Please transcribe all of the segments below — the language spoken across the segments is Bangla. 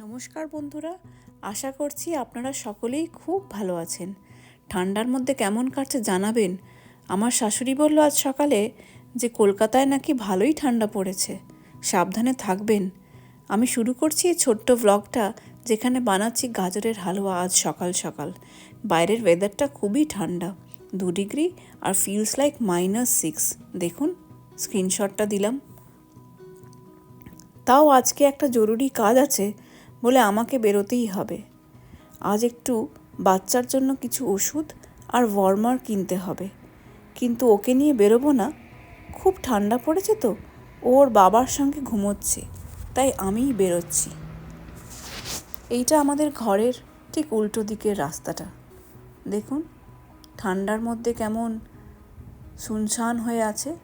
নমস্কার বন্ধুরা, আশা করছি আপনারা সকলেই খুব ভালো আছেন। ঠান্ডার মধ্যে কেমন কাটছে জানাবেন। আমার শাশুড়ি বলল, আজ সকালে যে কলকাতায় নাকি ভালোই ঠান্ডা পড়েছে। সাবধানে থাকবেন। আমি শুরু করছি এই ছোট্ট ব্লগটা যেখানে বানাচ্ছি গাজরের হালুয়া আজ সকাল সকাল। বাইরের ওয়েদারটা খুবই ঠান্ডা, দু ডিগ্রি আর ফিলস লাইক মাইনাস সিক্স দেখুন স্ক্রিনশটটা দিলাম। তাও আজকে একটা জরুরি কাজ আছে বলে আমাকে বেরোতেই হবে। আজ একটু বাচ্চার জন্য কিছু ওষুধ আর ওয়ার্মার কিনতে হবে। কিন্তু ওকে নিয়ে বেরোবো না? খুব ঠান্ডা পড়েছে তো। ওর বাবার সঙ্গে ঘুমোচ্ছে, তাই আমিই বেরোচ্ছি। এইটা আমাদের ঘরের ঠিক উল্টো দিকের রাস্তাটা। দেখুন, ঠান্ডার মধ্যে কেমন শুনশান হয়ে আছে।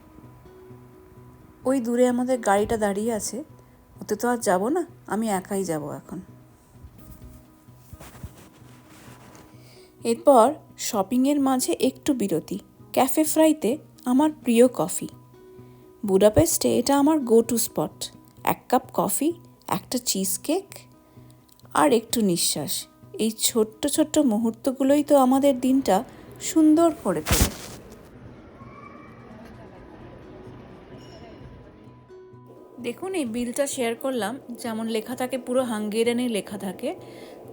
ওই দূরে আমাদের গাড়িটা দাঁড়িয়ে আছে। ওতে তো আর যাব না, আমি একাই যাব এখন। এরপর শপিংয়ের মাঝে একটু বিরতি। ক্যাফে ফ্রাইতে আমার প্রিয় কফি। বুডাপেস্টে এটা আমার গো টু স্পট এক কাপ কফি, একটা চিজ কেক আর একটু নিঃশ্বাস। এই ছোট্ট ছোট্ট মুহূর্তগুলোই তো আমাদের দিনটা সুন্দর করে তোলে। দেখুন, এই বিলটা শেয়ার করলাম। যেমন লেখা থাকে, পুরো হাঙ্গেরিয়ানে লেখা থাকে।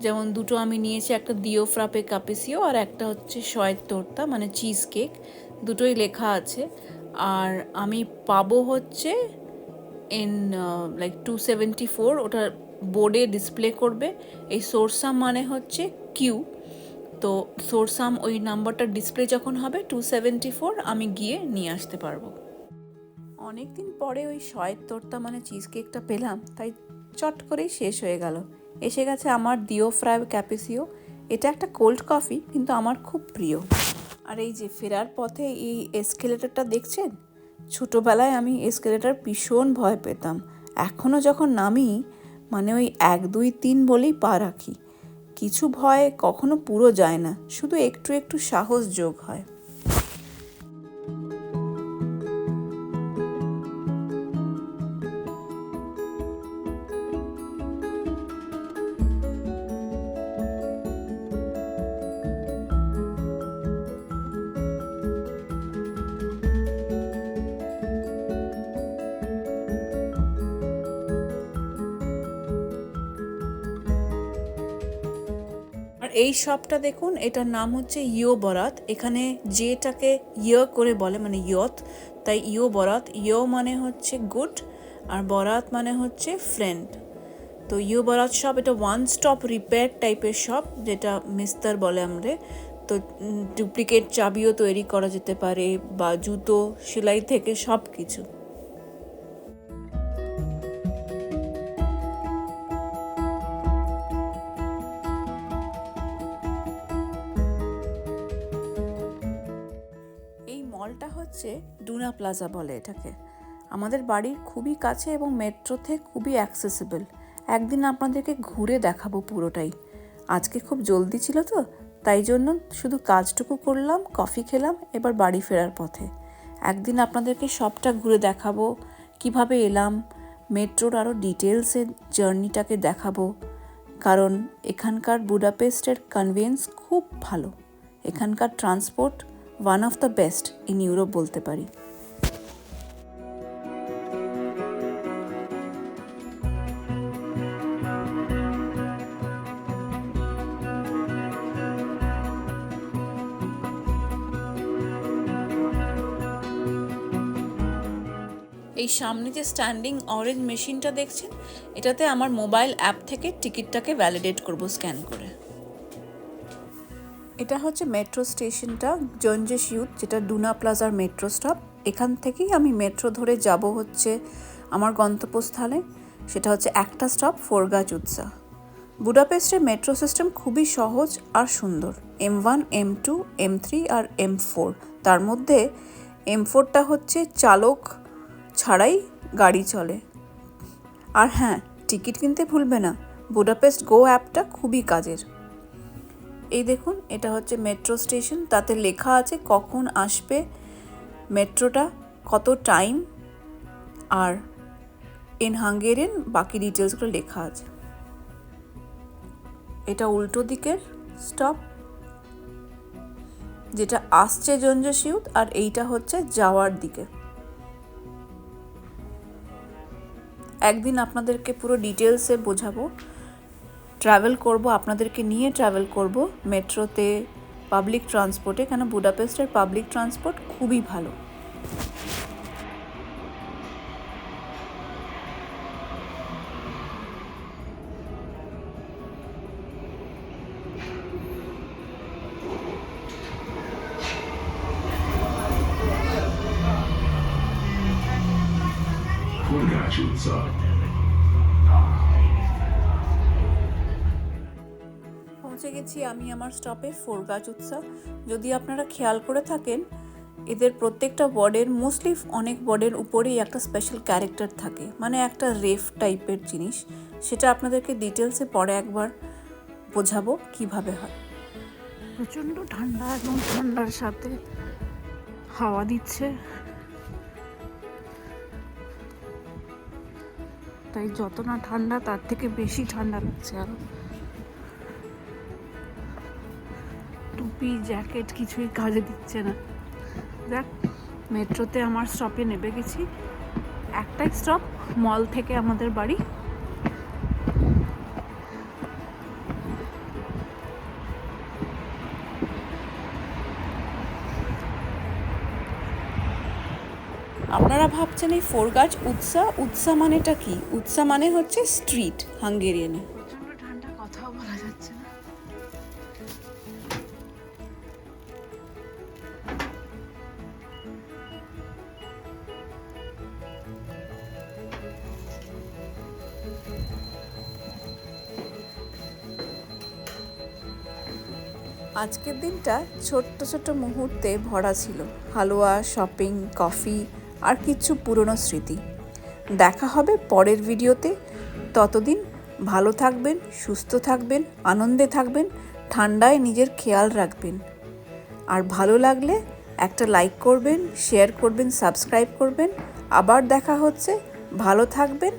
যেমন দুটো আমি নিয়েছি, একটা দিও ফ্রাপে কাপেসিও আর একটা হচ্ছে শয়ের তোর্তা মানে চিজ কেক দুটোই লেখা আছে। আর আমি পাবো হচ্ছে in like two seventy four ওটা বোর্ডে ডিসপ্লে করবে। এই সোরসাম মানে হচ্ছে কিউ তো সোরসাম ওই নাম্বারটা ডিসপ্লে যখন হবে টু সেভেন্টি ফোর আমি গিয়ে নিয়ে আসতে পারব। অনেক দিন পরে ওই শয়ের তোর্তা মানে চিজ কেকটা পেলাম, তাই চট করেই শেষ হয়ে গেল। এসে গেছে আমার দিও ফ্রাই ক্যাপেসিও। এটা একটা কোল্ড কফি কিন্তু আমার খুব প্রিয়। আর এই যে ফেরার পথে এই এসকেলেটারটা দেখছেন? ছোটোবেলায় আমি এসকেলেটার ভীষণ ভয় পেতাম। এখনও যখন নামি মানে ওই এক, দুই, তিন বলেই পা রাখি। কিছু ভয় কখনো পুরো যায় না, শুধু একটু একটু সাহস যোগ হয়। এই শপটা দেখুন, এটার নাম হচ্ছে ইয়ো বরাত এখানে যেটাকে ইয় করে বলে মানে ইয়ত। তাই ইয়ো বরাত ইয়ো মানে হচ্ছে গুড, আর বরাত মানে হচ্ছে ফ্রেন্ড। তো ইয়ো বরাত শপ এটা ওয়ান স্টপ রিপেয়ার টাইপের শপ যেটা মিস্তার বলে আমরা তো ডুপ্লিকেট চাবিও তৈরি করা যেতে পারে, বা জুতো, সেলাই থেকে সব কিছু মলটা হচ্ছে ডুনা প্লাজা বলে এটাকে। আমাদের বাড়ির খুবই কাছে এবং মেট্রোতে খুবই অ্যাক্সেসিবল একদিন আপনাদেরকে ঘুরে দেখাবো পুরোটাই। আজকে খুব জলদি ছিল তো, তাই জন্য শুধু কাজটুকু করলাম কফি খেলাম, এবার বাড়ি ফেরার পথে। একদিন আপনাদেরকে সবটা ঘুরে দেখাবো, কীভাবে এলাম মেট্রোর আরও ডিটেলসের জার্নিটাকে দেখাবো। কারণ এখানকার বুডাপেস্টের কনভেন্স খুব ভালো। এখানকার transport one of the best in Europe বলতে পারি। এই সামনে যে স্ট্যান্ডিং অরেঞ্জ মেশিনটা দেখছেন, এটাতে আমার মোবাইল অ্যাপ থেকে টিকিটটাকে ভ্যালিডেট করব স্ক্যান করে। এটা হচ্ছে মেট্রো স্টেশনটা জঞ্জেশ ইউথ যেটা ডুনা প্লাজার মেট্রো স্টপ এখান থেকেই আমি মেট্রো ধরে যাব হচ্ছে আমার গন্তব্যস্থলে। সেটা হচ্ছে একটা স্টপ ফোরগা চুৎসা। বুডাপেস্টের মেট্রো সিস্টেম খুবই সহজ আর সুন্দর। M one M two M three আর এম ফোর তার মধ্যে এম ফোরটা হচ্ছে চালক ছাড়াই গাড়ি চলে। আর হ্যাঁ টিকিট কিনতে ভুলবে না। বুডাপেস্ট গো অ্যাপটা খুবই কাজের। এই দেখুন, এটা হচ্ছে মেট্রো স্টেশন তাতে লেখা আছে কখন আসবে মেট্রোটা কত টাইম আর ইন হাঙ্গেরিয়ান বাকি ডিটেলসগুলো লেখা আছে। এটা উল্টো দিকের স্টপ যেটা আসছে জঞ্জসিউত, আর এইটা হচ্ছে যাওয়ার দিকে। একদিন আপনাদেরকে পুরো ডিটেলসে বোঝাবো। ট্রাভেল করব, আপনাদেরকে নিয়ে ট্রাভেল করব মেট্রোতে পাবলিক ট্রান্সপোর্টে কেন বুডাপেস্টের পাবলিক ট্রান্সপোর্ট খুবই ভালো Forgaciuța. পৌঁছে গেছি আমি আমার স্টপে ফোরগাছ উৎসব। যদি আপনারা খেয়াল করে থাকেন, এদের প্রত্যেকটা ওয়ার্ডের মোস্টলি অনেক ওয়ার্ডের উপরেই একটা স্পেশাল ক্যারেক্টার থাকে। মানে একটা রেফ টাইপের জিনিস। সেটা আপনাদেরকে ডিটেলসে পরে একবার বোঝাবো কীভাবে হয়। প্রচণ্ড ঠান্ডা এবং ঠান্ডার সাথে হাওয়া দিচ্ছে। তাই যত না ঠান্ডা, তার থেকে বেশি ঠান্ডা লাগছে আরও। টুপি, জ্যাকেট কিছুই কাজে দিচ্ছে না। দেখ, মেট্রোতে আমার স্টপে নেমে গেছি। একটাই স্টপ মল থেকে আমাদের বাড়ি। আপনারা ভাবছেন এই ফোর গাছ উৎসা? উৎসা মানেটা কি? উৎসা মানে হচ্ছে স্ট্রিট হাঙ্গেরিয়ানে। আজকের দিনটা ছোট্ট ছোট্ট মুহূর্তে ভরা ছিল। হালুয়া শপিং কফি আর কিছু পুরনো স্মৃতি। দেখা হবে পরের ভিডিওতে। ততদিন ভালো থাকবেন, সুস্থ থাকবেন, আনন্দে থাকবেন, ঠান্ডায় নিজের খেয়াল রাখবেন। আর ভালো লাগলে একটা লাইক করবেন শেয়ার করবেন সাবস্ক্রাইব করবেন। আবার দেখা হচ্ছে। ভালো থাকবেন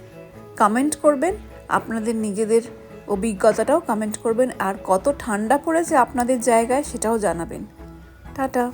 কমেন্ট করবেন। আপনাদের নিজেদের অভিজ্ঞতাটাও কমেন্ট করবেন আর কত ঠান্ডা পড়েছে আপনাদের জায়গায় সেটাও জানাবেন। টাটা।